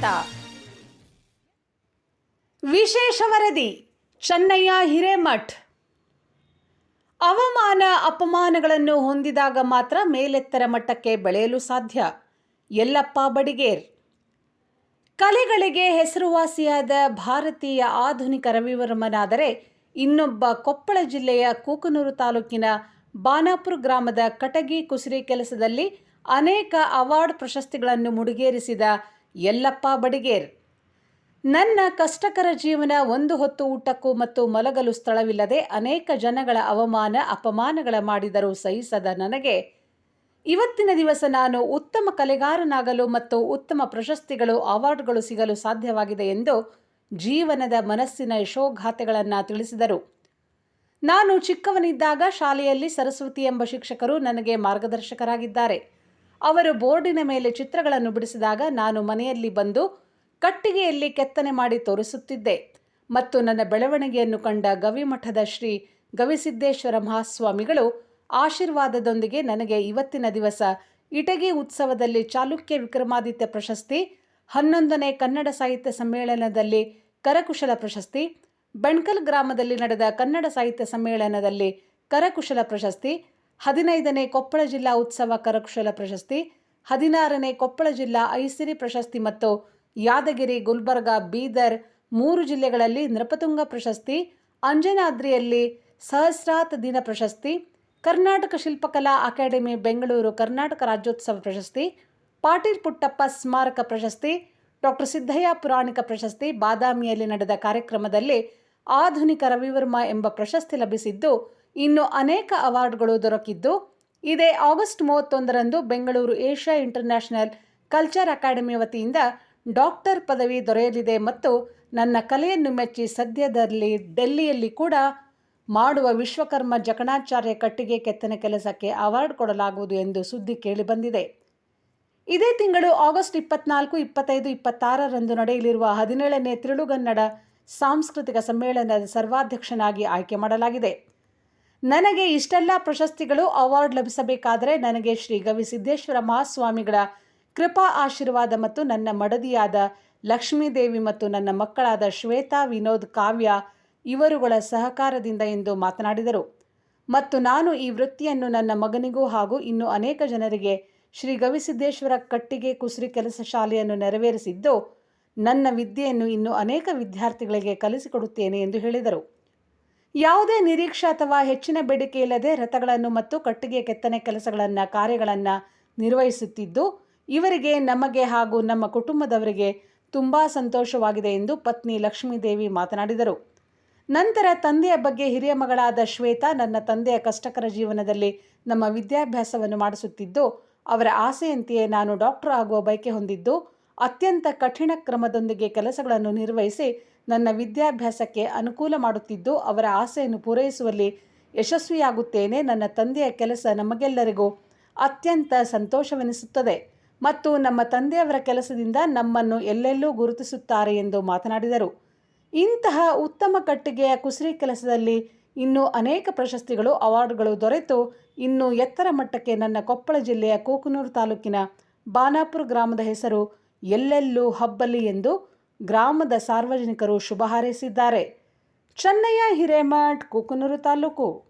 ಸ್ವಾಗತ ವಿಶೇಷ ವರದಿ, ಚೆನ್ನಯ್ಯ ಹಿರೇಮಠ್. ಅವಮಾನ, ಅಪಮಾನಗಳನ್ನು ಹೊಂದಿದಾಗ ಮಾತ್ರ ಮೇಲೆತ್ತರ ಮಟ್ಟಕ್ಕೆ ಬೆಳೆಯಲು ಸಾಧ್ಯ. ಎಲ್ಲಪ್ಪ ಬಡಿಗೇರ್. ಕಲೆಗಳಿಗೆ ಹೆಸರುವಾಸಿಯಾದ ಭಾರತೀಯ ಆಧುನಿಕ ರವಿವರ್ಮನಾದರೆ ಇನ್ನೊಬ್ಬ ಕೊಪ್ಪಳ ಜಿಲ್ಲೆಯ ಕೂಕನೂರು ತಾಲೂಕಿನ ಬಾನಾಪುರ ಗ್ರಾಮದ ಕಟಗಿ ಕುಸಿರಿ ಕೆಲಸದಲ್ಲಿ ಅನೇಕ ಅವಾರ್ಡ್ ಪ್ರಶಸ್ತಿಗಳನ್ನು ಮುಡಿಗೇರಿಸಿದ ಯಲ್ಲಪ್ಪ ಬಡಿಗೇರ್. ನನ್ನ ಕಷ್ಟಕರ ಜೀವನ ಒಂದು ಹೊತ್ತು ಊಟಕ್ಕೂ ಮತ್ತು ಮಲಗಲು ಸ್ಥಳವಿಲ್ಲದೆ ಅನೇಕ ಜನಗಳ ಅವಮಾನ, ಅಪಮಾನಗಳ ಮಾಡಿದರೂ ಸಹಿಸದ ನನಗೆ. ಇವತ್ತಿನ ದಿವಸ ನಾನು ಉತ್ತಮ ಕಲೆಗಾರನಾಗಲು ಮತ್ತು ಉತ್ತಮ ಪ್ರಶಸ್ತಿಗಳು, ಅವಾರ್ಡ್ಗಳು ಸಿಗಲು ಸಾಧ್ಯವಾಗಿದೆ ಎಂದು ಜೀವನದ ಮನಸ್ಸಿನ ಯಶೋಘಾತೆಗಳನ್ನು ತಿಳಿಸಿದರು. ನಾನು ಚಿಕ್ಕವನಿದ್ದಾಗ ಶಾಲೆಯಲ್ಲಿ ಸರಸ್ವತಿ ಎಂಬ ಶಿಕ್ಷಕರು ನನಗೆ ಮಾರ್ಗದರ್ಶಕರಾಗಿದ್ದಾರೆ. ಅವರು ಬೋರ್ಡಿನ ಮೇಲೆ ಚಿತ್ರಗಳನ್ನು ಬಿಡಿಸಿದಾಗ ನಾನು ಮನೆಯಲ್ಲಿ ಬಂದು ಕಟ್ಟಿಗೆಯಲ್ಲಿ ಕೆತ್ತನೆ ಮಾಡಿ ತೋರಿಸುತ್ತಿದ್ದೆ ಮತ್ತು ನನ್ನ ಬೆಳವಣಿಗೆಯನ್ನು ಕಂಡ ಗವಿಮಠದ ಶ್ರೀ ಗವಿಸಿದ್ದೇಶ್ವರ ಮಹಾಸ್ವಾಮಿಗಳು ಆಶೀರ್ವಾದದೊಂದಿಗೆ ನನಗೆ ಇವತ್ತಿನ ದಿವಸ ಇಟಗಿ ಉತ್ಸವದಲ್ಲಿ ಚಾಲುಕ್ಯ ವಿಕ್ರಮಾದಿತ್ಯ ಪ್ರಶಸ್ತಿ, ಹನ್ನೊಂದನೇ ಕನ್ನಡ ಸಾಹಿತ್ಯ ಸಮ್ಮೇಳನದಲ್ಲಿ ಕರಕುಶಲ ಪ್ರಶಸ್ತಿ, ಬೆಣ್ಕಲ್ ಗ್ರಾಮದಲ್ಲಿ ನಡೆದ ಕನ್ನಡ ಸಾಹಿತ್ಯ ಸಮ್ಮೇಳನದಲ್ಲಿ ಕರಕುಶಲ ಪ್ರಶಸ್ತಿ ಹದಿನೈದನೇ ಕೊಪ್ಪಳ ಜಿಲ್ಲಾ ಉತ್ಸವ ಕರಕುಶಲ ಪ್ರಶಸ್ತಿ, ಹದಿನಾರನೇ ಕೊಪ್ಪಳ ಜಿಲ್ಲಾ ಐಸಿರಿ ಪ್ರಶಸ್ತಿ ಮತ್ತು ಯಾದಗಿರಿ, ಗುಲ್ಬರ್ಗಾ, ಬೀದರ್ ಮೂರು ಜಿಲ್ಲೆಗಳಲ್ಲಿ ನೃಪತುಂಗ ಪ್ರಶಸ್ತಿ, ಅಂಜನಾದ್ರಿಯಲ್ಲಿ ಸಹಸ್ರಾತ್ ದಿನ ಪ್ರಶಸ್ತಿ, ಕರ್ನಾಟಕ ಶಿಲ್ಪಕಲಾ ಅಕಾಡೆಮಿ ಬೆಂಗಳೂರು ಕರ್ನಾಟಕ ರಾಜ್ಯೋತ್ಸವ ಪ್ರಶಸ್ತಿ ಪಾಟೀಲ್ ಪುಟ್ಟಪ್ಪ ಸ್ಮಾರಕ ಪ್ರಶಸ್ತಿ, ಡಾಕ್ಟರ್ ಸಿದ್ದಯ್ಯ ಪುರಾಣಿಕ ಪ್ರಶಸ್ತಿ, ಬಾದಾಮಿಯಲ್ಲಿ ನಡೆದ ಕಾರ್ಯಕ್ರಮದಲ್ಲಿ ಆಧುನಿಕ ರವಿವರ್ಮ ಎಂಬ ಪ್ರಶಸ್ತಿ ಲಭಿಸಿದ್ದು ಇನ್ನು ಅನೇಕ ಅವಾರ್ಡ್ಗಳು ದೊರಕಿದ್ದು. ಇದೇ ಆಗಸ್ಟ್ ಮೂವತ್ತೊಂದರಂದು Bengaluru Asia international culture academy ವತಿಯಿಂದ ಡಾಕ್ಟರ್ ಪದವಿ ದೊರೆಯಲಿದೆ ಮತ್ತು ನನ್ನ ಕಲೆಯನ್ನು ಮೆಚ್ಚಿ ಸದ್ಯದಲ್ಲಿ ಡೆಲ್ಲಿಯಲ್ಲಿ ಕೂಡ ಮಾಡುವ ವಿಶ್ವಕರ್ಮ ಜಕಣಾಚಾರ್ಯ ಕಟ್ಟಿಗೆ ಕೆತ್ತನೆ ಕೆಲಸಕ್ಕೆ ಅವಾರ್ಡ್ ಕೊಡಲಾಗುವುದು ಎಂದು ಸುದ್ದಿ ಕೇಳಿಬಂದಿದೆ ಇದೇ ತಿಂಗಳು ಆಗಸ್ಟ್ ಇಪ್ಪತ್ನಾಲ್ಕು, ಇಪ್ಪತ್ತೈದು, ಇಪ್ಪತ್ತಾರರಂದು ನಡೆಯಲಿರುವ ಹದಿನೇಳನೇ ತಿರುಳುಗನ್ನಡ ಸಾಂಸ್ಕೃತಿಕ ಸಮ್ಮೇಳನದ ಸರ್ವಾಧ್ಯಕ್ಷನಾಗಿ ಆಯ್ಕೆ ಮಾಡಲಾಗಿದೆ. ನನಗೆ ಇಷ್ಟೆಲ್ಲ ಪ್ರಶಸ್ತಿಗಳು ಅವಾರ್ಡ್ ಲಭಿಸಬೇಕಾದರೆ ನನಗೆ ಶ್ರೀ ಗವಿಸಿದ್ದೇಶ್ವರ ಮಹಾಸ್ವಾಮಿಗಳ ಕೃಪಾ ಆಶೀರ್ವಾದ ಮತ್ತು ನನ್ನ ಮಡದಿಯಾದ ಲಕ್ಷ್ಮೀದೇವಿ ಮತ್ತು ನನ್ನ ಮಕ್ಕಳಾದ ಶ್ವೇತಾ, ವಿನೋದ್, ಕಾವ್ಯ ಇವರುಗಳ ಸಹಕಾರದಿಂದ ಎಂದು ಮಾತನಾಡಿದರು. ಮತ್ತು ನಾನು ಈ ವೃತ್ತಿಯನ್ನು ನನ್ನ ಮಗನಿಗೂ ಹಾಗೂ ಇನ್ನು ಅನೇಕ ಜನರಿಗೆ ಶ್ರೀ ಗವಿಸಿದ್ದೇಶ್ವರ ಕಟ್ಟಿಗೆ ಕುಸುರಿ ಕೆಲಸ ಶಾಲೆಯನ್ನು ನೆರವೇರಿಸಿದ್ದು, ನನ್ನ ವಿದ್ಯೆಯನ್ನು ಇನ್ನು ಅನೇಕ ವಿದ್ಯಾರ್ಥಿಗಳಿಗೆ ಕಲಿಸಿಕೊಡುತ್ತೇನೆ ಎಂದು ಹೇಳಿದರು. ಯಾವುದೇ ನಿರೀಕ್ಷೆ ಅಥವಾ ಹೆಚ್ಚಿನ ಬೇಡಿಕೆ ಇಲ್ಲದೆ ರಥಗಳನ್ನು ಮತ್ತು ಕಟ್ಟಿಗೆ ಕೆತ್ತನೆ ಕೆಲಸಗಳನ್ನು, ಕಾರ್ಯಗಳನ್ನು ನಿರ್ವಹಿಸುತ್ತಿದ್ದು, ಇವರಿಗೆ, ನಮಗೆ ಹಾಗೂ ನಮ್ಮ ಕುಟುಂಬದವರಿಗೆ ತುಂಬ ಸಂತೋಷವಾಗಿದೆ ಎಂದು ಪತ್ನಿ ಲಕ್ಷ್ಮೀದೇವಿ ಮಾತನಾಡಿದರು. ನಂತರ ತಂದೆಯ ಬಗ್ಗೆ ಹಿರಿಯ ಮಗಳಾದ ಶ್ವೇತಾ ನನ್ನ ತಂದೆಯ ಕಷ್ಟಕರ ಜೀವನದಲ್ಲಿ ನಮ್ಮ ವಿದ್ಯಾಭ್ಯಾಸವನ್ನು ಮಾಡಿಸುತ್ತಿದ್ದು, ಅವರ ಆಸೆಯಂತೆಯೇ ನಾನು ಡಾಕ್ಟರ್ ಆಗುವ ಬಯಕೆ ಹೊಂದಿದ್ದು, ಅತ್ಯಂತ ಕಠಿಣ ಕ್ರಮದೊಂದಿಗೆ ಕೆಲಸಗಳನ್ನು ನಿರ್ವಹಿಸಿ ನನ್ನ ವಿದ್ಯಾಭ್ಯಾಸಕ್ಕೆ ಅನುಕೂಲ ಮಾಡುತ್ತಿದ್ದು ಅವರ ಆಸೆಯನ್ನು ಪೂರೈಸುವಲ್ಲಿ ಯಶಸ್ವಿಯಾಗುತ್ತೇನೆ. ನನ್ನ ತಂದೆಯ ಕೆಲಸ ನಮಗೆಲ್ಲರಿಗೂ ಅತ್ಯಂತ ಸಂತೋಷವೆನಿಸುತ್ತದೆ ಮತ್ತು ನಮ್ಮ ತಂದೆಯವರ ಕೆಲಸದಿಂದ ನಮ್ಮನ್ನು ಎಲ್ಲೆಲ್ಲೂ ಗುರುತಿಸುತ್ತಾರೆ ಎಂದು ಮಾತನಾಡಿದರು. ಇಂತಹ ಉತ್ತಮ ಕಟ್ಟಿಗೆಯ ಕುಸರಿ ಕೆಲಸದಲ್ಲಿ ಇನ್ನೂ ಅನೇಕ ಪ್ರಶಸ್ತಿಗಳು, ಅವಾರ್ಡ್ಗಳು ದೊರೆತು ಇನ್ನು ಎತ್ತರ ಮಟ್ಟಕ್ಕೆ ನನ್ನ ಕೊಪ್ಪಳ ಜಿಲ್ಲೆಯ ಕೋಕನೂರು ತಾಲೂಕಿನ ಬಾನಾಪುರ ಗ್ರಾಮದ ಹೆಸರು ಎಲ್ಲೆಲ್ಲೂ ಹಬ್ಬಲಿ ಎಂದು ಗ್ರಾಮದ ಸಾರ್ವಜನಿಕರು ಶುಭ ಹಾರೈಸಿದ್ದಾರೆ. ಚೆನ್ನಯ್ಯ ಹಿರೇಮಠ್ ಕುಕನೂರು ತಾಲೂಕು.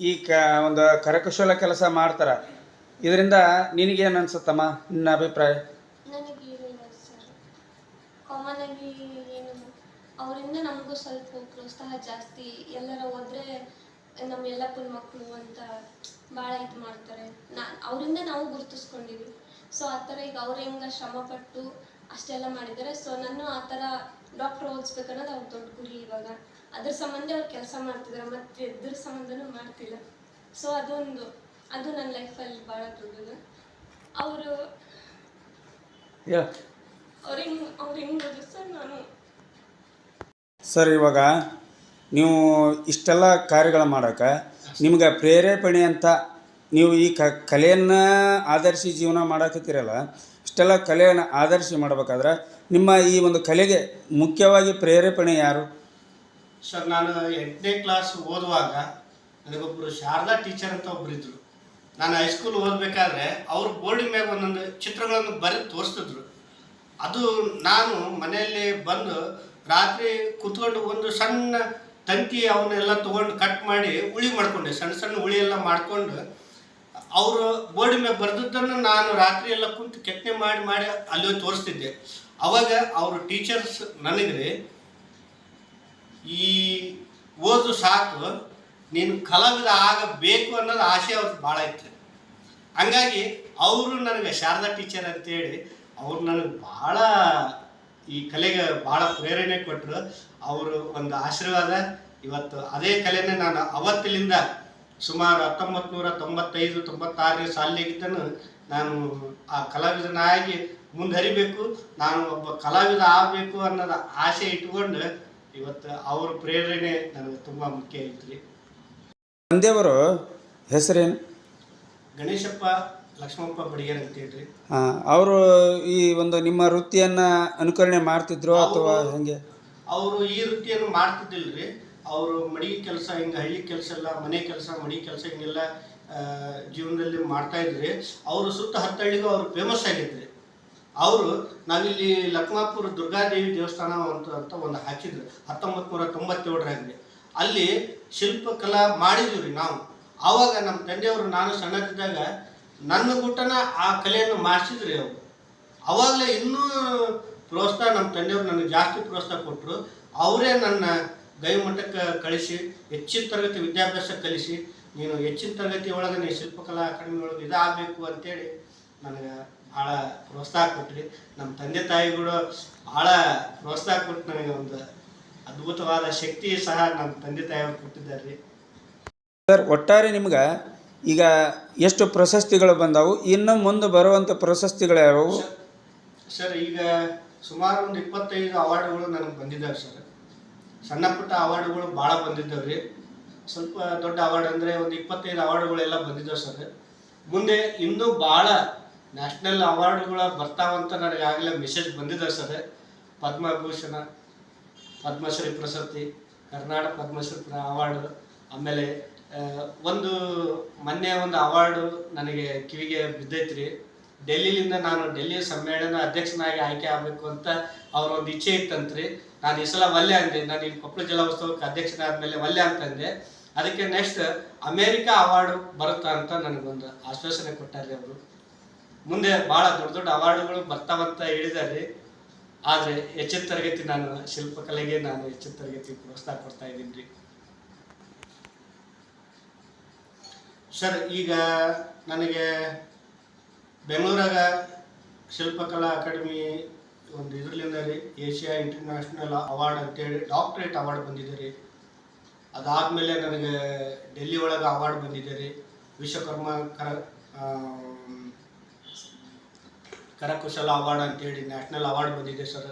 ಈ ಕ, ಒಂದು ಕರಕುಶಲ ಕೆಲಸ ಮಾಡ್ತಾರ. ಇದರಿಂದ ನಿನಗೇನು ಅನ್ಸುತ್ತಮ್ಮ, ನಿನ್ನ ಅಭಿಪ್ರಾಯ? ನನಗೆ ಸರ್. ಕಾಮನ್ ಆಗಿ ಏನು, ಅವರಿಂದ ನಮಗೂ ಸ್ವಲ್ಪ ಪ್ರೋತ್ಸಾಹ ಜಾಸ್ತಿ. ಎಲ್ಲರ ಹೋದ್ರೆ ನಮ್ಮ ಯಲ್ಲಪ್ಪನ ಮಕ್ಕಳು ಅಂತ ಭಾಳ ಇದು ಮಾಡ್ತಾರೆ. ನಾ, ಅವರಿಂದ ನಾವು ಗುರುತಿಸ್ಕೊಂಡಿವಿ. ಸೊ, ಆ ಥರ ಈಗ ಅವ್ರು ಹೆಂಗೆ ಶ್ರಮಪಟ್ಟು ಅಷ್ಟೆಲ್ಲ ಮಾಡಿದ್ದಾರೆ. ಸೊ, ನಾನು ಆ ಥರ ಡಾಕ್ಟರ್ ಓದಿಸ್ಬೇಕನ್ನೋದು ಅವ್ರ ದೊಡ್ಡ ಗುರಿ ಇವಾಗ. ಅದ್ರ ಸಂಬಂಧ ಅವ್ರು ಕೆಲಸ ಮಾಡ್ತಿದ್ದಾರೆ ಮತ್ತೆ ಇದ್ರ ಸಂಬಂಧನೂ ಮಾಡ್ತಿಲ್ಲ. ಸೊ ಅದೊಂದು ಅದು ನನ್ನ ಲೈಫಲ್ಲಿ ಭಾಳ ದೊಡ್ಡದು. ಅವರು ಹೇಳ ಅವ್ರು ಹೆಂಗ್ ಅವ್ರು ಹೆಂಗ್ ಸರ್ ನಾನು? ಸರ್ ಇವಾಗ ನೀವು ಇಷ್ಟೆಲ್ಲ ಕಾರ್ಯಗಳು ಮಾಡೋಕೆ ನಿಮ್ಗೆ ಪ್ರೇರೇಪಣೆ ಅಂತ ನೀವು ಈ ಕ ಕಲೆಯನ್ನು ಆಧರಿಸಿ ಜೀವನ ಮಾಡಕತ್ತೀರಲ್ಲ ಇಷ್ಟೆಲ್ಲ ಕಲೆಯನ್ನು ಆಧರಿಸಿ ಮಾಡಬೇಕಾದ್ರೆ ನಿಮ್ಮ ಈ ಒಂದು ಕಲೆಗೆ ಮುಖ್ಯವಾಗಿ ಪ್ರೇರೇಪಣೆ ಯಾರು? ಸರ್, ನಾನು ಎಂಟನೇ ಕ್ಲಾಸ್ ಓದುವಾಗ ನನಗೊಬ್ಬರು ಶಾರದಾ ಟೀಚರ್ ಅಂತ ಒಬ್ರು ಇದ್ರು. ನಾನು ಹೈಸ್ಕೂಲ್ ಓದಬೇಕಾದ್ರೆ ಅವ್ರು ಬೋರ್ಡಿನ ಮೇಲೆ ಒಂದೊಂದು ಚಿತ್ರಗಳನ್ನು ಬರೆದು ತೋರಿಸ್ತಿದ್ರು. ಅದು ನಾನು ಮನೆಯಲ್ಲಿ ಬಂದು ರಾತ್ರಿ ಕೂತ್ಕೊಂಡು ಒಂದು ಸಣ್ಣ ತಂತಿ ಅವನ್ನೆಲ್ಲ ತೊಗೊಂಡು ಕಟ್ ಮಾಡಿ ಉಳಿ ಮಾಡ್ಕೊಂಡೆ. ಸಣ್ಣ ಸಣ್ಣ ಉಳಿ ಎಲ್ಲ ಮಾಡಿಕೊಂಡು ಅವರು ಬೋರ್ಡ್ ಮೇಲೆ ಬರೆದದ್ದನ್ನು ನಾನು ರಾತ್ರಿ ಎಲ್ಲ ಕುಂತು ಕೆತ್ತನೆ ಮಾಡಿ ಮಾಡಿ ಅಲ್ಲಿ ತೋರಿಸ್ತಿದ್ದೆ. ಅವಾಗ ಅವರು ಟೀಚರ್ಸ್ ನನಗೆ ಈ ಓದು ಸಾಕು, ನೀನು ಕಲಾವಿದ ಆಗಬೇಕು ಅನ್ನೋದು ಆಸೆ ಅವ್ರಿಗೆ ಭಾಳ ಇತ್ತು. ಹಂಗಾಗಿ ಅವರು ನನಗೆ ಶಾರದಾ ಟೀಚರ್ ಅಂತೇಳಿ ಅವ್ರು ನನಗೆ ಭಾಳ ಈ ಕಲೆಗೆ ಭಾಳ ಪ್ರೇರಣೆ ಕೊಟ್ಟರು ಅವರು ಒಂದು ಆಶೀರ್ವಾದ. ಇವತ್ತು ಅದೇ ಕಲೆನೇ ನಾನು ಅವತ್ತಿಲಿಂದ ಸುಮಾರು ಹತ್ತೊಂಬತ್ತು ನೂರ ತೊಂಬತ್ತೈದು, ತೊಂಬತ್ತಾರನೇ ಸಾಲಿಗಿದ್ದನು ನಾನು ಆ ಕಲಾವಿದನಾಗಿ ಮುಂದರಿಬೇಕು ನಾನು ಒಬ್ಬ ಕಲಾವಿದ ಆಗಬೇಕು ಅನ್ನೋದು ಆಸೆ ಇಟ್ಕೊಂಡು ಇವತ್ತು ಅವ್ರ ಪ್ರೇರಣೆ ನನಗೆ ತುಂಬ ಮುಖ್ಯ ಐತ್ರಿ. ತಂದೆಯವರು ಹೆಸರೇನು? ಗಣೇಶಪ್ಪ ಲಕ್ಷ್ಮಪ್ಪ ಬಡಿಗೇರ್ ಅಂತ ಹೇಳ್ರಿ. ಅವರು ಈ ಒಂದು ನಿಮ್ಮ ವೃತ್ತಿಯನ್ನು ಅನುಕರಣೆ ಮಾಡ್ತಿದ್ರು ಅಥವಾ ಹೆಂಗೆ? ಅವರು ಈ ವೃತ್ತಿಯನ್ನು ಮಾಡ್ತಿದ್ದಿಲ್ರಿ. ಅವರು ಮಡಿ ಕೆಲಸ ಹಿಂಗೆ ಹಳ್ಳಿ ಕೆಲಸ ಎಲ್ಲ ಮನೆ ಕೆಲಸ ಮಡಿ ಕೆಲಸ ಹಿಂಗೆಲ್ಲ ಜೀವನದಲ್ಲಿ ಮಾಡ್ತಾ ಇದ್ರಿ. ಅವರು ಸುತ್ತ ಹತ್ತಳ್ಳಿಗೂ ಅವರು ಫೇಮಸ್ ಆಗಿದ್ರಿ. ಅವರು ನಾವಿಲ್ಲಿ ಲಕ್ಮಾಪುರ ದುರ್ಗಾದೇವಿ ದೇವಸ್ಥಾನ ಅಂತ ಅಂತ ಒಂದು ಹಾಕಿದ್ರು. ಹತ್ತೊಂಬತ್ತು ನೂರ ಅಲ್ಲಿ ಶಿಲ್ಪಕಲಾ ಮಾಡಿದ್ವಿ ರೀ ನಾವು. ಆವಾಗ ನಮ್ಮ ತಂದೆಯವರು ನಾನು ಸಣ್ಣದಿದ್ದಾಗ ನನ್ನ ಗುಟ್ಟನ ಆ ಕಲೆಯನ್ನು ಮಾಡಿಸಿದ್ರಿ ಅವರು. ಅವಾಗಲೇ ಇನ್ನೂ ಪ್ರೋತ್ಸಾಹ ನಮ್ಮ ತಂದೆಯವರು ನನಗೆ ಜಾಸ್ತಿ ಪ್ರೋತ್ಸಾಹ ಕೊಟ್ಟರು ಅವರೇ ನನ್ನ ಗೈಮಟ್ಟಕ್ಕೆ ಕಳಿಸಿ, ಹೆಚ್ಚಿನ ತರಗತಿ ವಿದ್ಯಾಭ್ಯಾಸ ಕಲಿಸಿ, ನೀನು ಹೆಚ್ಚಿನ ತರಗತಿ ಒಳಗೆ ನೀ ಶಿಲ್ಪಕಲಾ ಅಕಾಡೆಮಿ ಒಳಗೆ ಇದಾಗಬೇಕು ಅಂತೇಳಿ ನನಗೆ ಭಾಳ ಪ್ರೋತ್ಸಾಹ ಕೊಟ್ರಿ. ನಮ್ಮ ತಂದೆ ತಾಯಿಗಳು ಭಾಳ ಪ್ರೋತ್ಸಾಹ ಕೊಟ್ಟು ನನಗೆ ಒಂದು ಅದ್ಭುತವಾದ ಶಕ್ತಿ ಸಹ ನಮ್ಮ ತಂದೆ ತಾಯಿಯವರು ಕೊಟ್ಟಿದ್ದಾರೆ. ರೀ ಸರ್ ಒಟ್ಟಾರೆ ನಿಮ್ಗೆ ಈಗ ಎಷ್ಟು ಪ್ರಶಸ್ತಿಗಳು ಬಂದವು? ಇನ್ನು ಮುಂದೆ ಬರುವಂಥ ಪ್ರಶಸ್ತಿಗಳು ಯಾವುವು ಸರ್ ಈಗ ಸುಮಾರು ಒಂದು ಇಪ್ಪತ್ತೈದು ಅವಾರ್ಡ್ಗಳು ನನಗೆ ಬಂದಿದ್ದಾವೆ ಸರ್. ಸಣ್ಣ ಪುಟ್ಟ ಅವಾರ್ಡ್ಗಳು ಭಾಳ ಬಂದಿದ್ದಾವೆ ರೀ. ಸ್ವಲ್ಪ ದೊಡ್ಡ ಅವಾರ್ಡ್ ಅಂದರೆ ಒಂದು ಇಪ್ಪತ್ತೈದು ಅವಾರ್ಡ್ಗಳೆಲ್ಲ ಬಂದಿದ್ದಾವೆ ಸರ್. ಮುಂದೆ ಇನ್ನೂ ಭಾಳ ನ್ಯಾಷನಲ್ ಅವಾರ್ಡ್ಗಳು ಬರ್ತಾವಂತ ನನಗೆ ಆಗಲೇ ಮೆಸೇಜ್ ಬಂದಿದೆ ಸರ್. ಪದ್ಮಭೂಷಣ, ಪದ್ಮಶ್ರೀ ಪ್ರಶಸ್ತಿ, ಕರ್ನಾಟಕ ಪದ್ಮಶ್ರೀ ಅವಾರ್ಡ್, ಆಮೇಲೆ ಒಂದು ಮೊನ್ನೆ ಒಂದು ಅವಾರ್ಡು ನನಗೆ ಕಿವಿಗೆ ಬಿದ್ದೈತ್ರಿ. ಡೆಲ್ಲಿಲಿಂದ ನಾನು ಡೆಲ್ಲಿ ಸಮ್ಮೇಳನ ಅಧ್ಯಕ್ಷನಾಗಿ ಆಯ್ಕೆ ಆಗಬೇಕು ಅಂತ ಅವ್ರ ಒಂದು ಇಚ್ಛೆ ಇತ್ತಂತ್ರಿ. ನಾನು ಈ ಸಲ ಒಲ್ಲೆ ಅಂದೆ. ನಾನು ಇಲ್ಲಿ ಕೊಪ್ಪಳ ಜಿಲ್ಲಾ ಉತ್ಸವಕ್ಕೆ ಅಧ್ಯಕ್ಷನಾದ್ಮೇಲೆ ಒಲ್ಲೆ ಅಂತಂದೆ ಅದಕ್ಕೆ ನೆಕ್ಸ್ಟ್ ಅಮೇರಿಕಾ ಅವಾರ್ಡ್ ಬರುತ್ತಾ ಅಂತ ನನಗೊಂದು ಆಶ್ವಾಸನೆ ಕೊಟ್ಟಾರೆ ಅವರು. ಮುಂದೆ ಭಾಳ ದೊಡ್ಡ ದೊಡ್ಡ ಅವಾರ್ಡ್ಗಳು ಬರ್ತಾ ಹೇಳಿದಾರೆ ಆದರೆ ಹೆಚ್ಚಿನ ತರಗತಿ ನಾನು ಶಿಲ್ಪಕಲೆಗೆ ನಾನು ಹೆಚ್ಚಿನ ತರಗತಿ ಪ್ರೋತ್ಸಾಹ ಕೊಡ್ತಾ ಇದ್ದೀನಿ ಸರ್, ಈಗ ನನಗೆ ಬೆಂಗಳೂರಾಗ ಶಿಲ್ಪಕಲಾ ಅಕಾಡೆಮಿ ಒಂದು ಇದರಲ್ಲಿಂದ ರೀ, ಏಷ್ಯಾ ಇಂಟರ್ನ್ಯಾಷನಲ್ ಅವಾರ್ಡ್ ಅಂತೇಳಿ ಡಾಕ್ಟ್ರೇಟ್ ಅವಾರ್ಡ್ ಬಂದಿದೆ ರೀ. ಅದಾದಮೇಲೆ ನನಗೆ ಡೆಲ್ಲಿ ಒಳಗೆ ಅವಾರ್ಡ್ ಬಂದಿದೆ ರೀ. ವಿಶ್ವಕರ್ಮ ಕರ ಕರಕುಶಲ ಅವಾರ್ಡ್ ಅಂತೇಳಿ ನ್ಯಾಷನಲ್ ಅವಾರ್ಡ್ ಬಂದಿದೆ ಸರ್.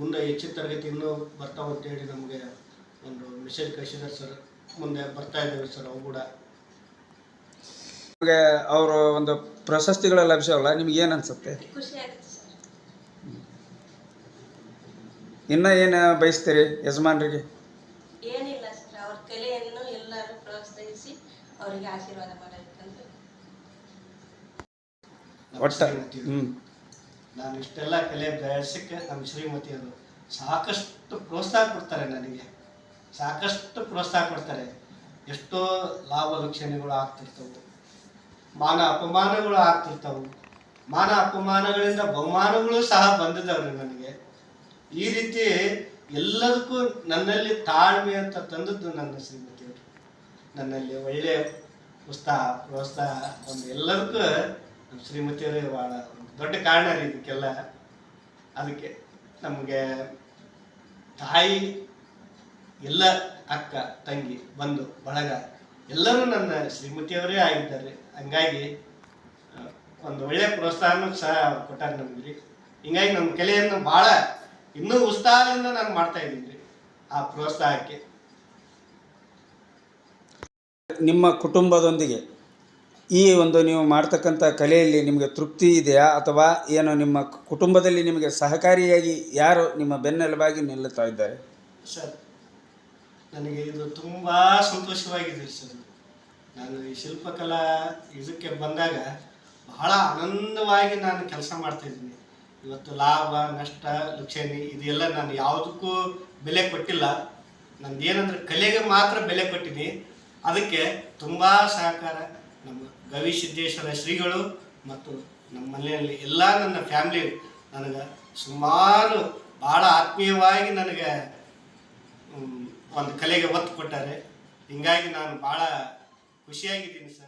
ಮುಂದೆ ಹೆಚ್ಚಿನ ತರಗತಿ ಇನ್ನೂ ಬರ್ತಾವೆ ಅಂತೇಳಿ ನಮಗೆ ಒಂದು ಮೆಸೇಜ್ ಕಳಿಸಿದ್ದಾರೆ ಸರ್. ಮುಂದೆ ಬರ್ತಾ ಇದ್ದೇವೆ ಸರ್ ಅವು ಕೂಡ. ನಿಮಗೆ ಅವರು ಒಂದು ಪ್ರಶಸ್ತಿಗಳ ಲಭ್ಯವಲ್ಲ ನಿಮ್ಗೆ ಏನು ಅನ್ಸುತ್ತೆ? ಇನ್ನೂ ಏನು ಬಯಸ್ತೀರಿ ಯಜಮಾನ್ರಿಗೆ? ಏನಿಲ್ಲ ಸರ್ ಅವ್ರ ಕಲೆಯನ್ನು ಎಲ್ಲರೂ ಪ್ರೋತ್ಸಾಹಿಸಿ ಅವರಿಗೆ ಆಶೀರ್ವಾದ ಒಟ್ಟ ಹ್ಞೂ ನಾನು ಇಷ್ಟೆಲ್ಲ ಕಲೆ ಬೆಳೆಸಕ್ಕೆ ನಮ್ಮ ಶ್ರೀಮತಿ ಅವರು ಸಾಕಷ್ಟು ಪ್ರೋತ್ಸಾಹ ಕೊಡ್ತಾರೆ ನನಗೆ. ಸಾಕಷ್ಟು ಪ್ರೋತ್ಸಾಹ ಕೊಡ್ತಾರೆ. ಎಷ್ಟೋ ಲಾಭ ಲಕ್ಷಣಗಳು ಆಗ್ತಿರ್ತವೆ. ಮಾನ ಅಪಮಾನಗಳು ಆಗ್ತಿರ್ತವೆ. ಮಾನ ಅಪಮಾನಗಳಿಂದ ಬಹುಮಾನಗಳು ಸಹ ಬಂದಿದ್ದಾವ್ರಿ ನನಗೆ. ಈ ರೀತಿ ಎಲ್ಲದಕ್ಕೂ ನನ್ನಲ್ಲಿ ತಾಳ್ಮೆ ಅಂತ ತಂದದ್ದು ನನ್ನ ಶ್ರೀಮತಿಯವರು ನನ್ನಲ್ಲಿ ಒಳ್ಳೆಯ ಉತ್ಸಾಹ ಪ್ರೋತ್ಸಾಹ ಒಂದು ಎಲ್ಲದಕ್ಕೂ ಶ್ರೀಮತಿಯವರೇ ಭಾಳ ದೊಡ್ಡ ಕಾರಣ ರೀ ಇದಕ್ಕೆಲ್ಲ. ಅದಕ್ಕೆ ನಮಗೆ ತಾಯಿ, ಎಲ್ಲ ಅಕ್ಕ, ತಂಗಿ, ಬಂಧು, ಬಳಗ ಎಲ್ಲರೂ ನನ್ನ ಶ್ರೀಮತಿಯವರೇ ಆಗಿದ್ದಾರೆ. ಹಂಗಾಗಿ ಒಂದು ಒಳ್ಳೆಯ ಪ್ರೋತ್ಸಾಹನೂ ಸಹ ಕೊಟ್ಟಾರೆ ನಮ್ಗೆ ರೀ. ಹಿಂಗಾಗಿ ನಮ್ಮ ಕಲೆಯನ್ನು ಭಾಳ ಇನ್ನೂ ಉತ್ಸಾಹದಿಂದ ನಾನು ಮಾಡ್ತಾ ಇದ್ದೀನಿ ರೀ ಆ ಪ್ರೋತ್ಸಾಹಕ್ಕೆ. ನಿಮ್ಮ ಕುಟುಂಬದೊಂದಿಗೆ ಈ ಒಂದು ನೀವು ಮಾಡ್ತಕ್ಕಂಥ ಕಲೆಯಲ್ಲಿ ನಿಮಗೆ ತೃಪ್ತಿ ಇದೆಯಾ? ಅಥವಾ ಏನು ನಿಮ್ಮ ಕುಟುಂಬದಲ್ಲಿ ನಿಮಗೆ ಸಹಕಾರಿಯಾಗಿ ಯಾರು ನಿಮ್ಮ ಬೆನ್ನೆಲುಬಾಗಿ ನಿಲ್ಲುತ್ತಾ ಇದ್ದಾರೆ? ಸರ್, ನನಗೆ ಇದು ತುಂಬ ಸಂತೋಷವಾಗಿದೆ ಸರ್. ನಾನು ಈ ಶಿಲ್ಪಕಲಾ ಇದಕ್ಕೆ ಬಂದಾಗ ಬಹಳ ಆನಂದವಾಗಿ ನಾನು ಕೆಲಸ ಮಾಡ್ತಾಯಿದ್ದೀನಿ ಇವತ್ತು ಲಾಭ, ನಷ್ಟ, ಲುಕ್ಷಣಿ ಇದೆಲ್ಲ ನಾನು ಯಾವುದಕ್ಕೂ ಬೆಲೆ ಕೊಟ್ಟಿಲ್ಲ. ನಂದು ಏನಂದ್ರೆ ಕಲೆಗೆ ಮಾತ್ರ ಬೆಲೆ ಕೊಟ್ಟಿದ್ದೀನಿ. ಅದಕ್ಕೆ ತುಂಬ ಸಹಕಾರ ನಮ್ಮ ಗವಿ ಸಿದ್ದೇಶ್ವರ ಶ್ರೀಗಳು ಮತ್ತು ನಮ್ಮ ಮನೆಯಲ್ಲಿ ಎಲ್ಲ ನನ್ನ ಫ್ಯಾಮಿಲಿ ನನಗೆ ಸುಮಾರು ಭಾಳ ಆತ್ಮೀಯವಾಗಿ ನನಗೆ ಒಂದು ಕಲೆಗೆ ಒತ್ತು ಕೊಟ್ಟಾರೆ. ಹಿಂಗಾಗಿ ನಾನು ಭಾಳ ಖುಷಿಯಾಗಿದ್ದೀನಿ ಸರ್.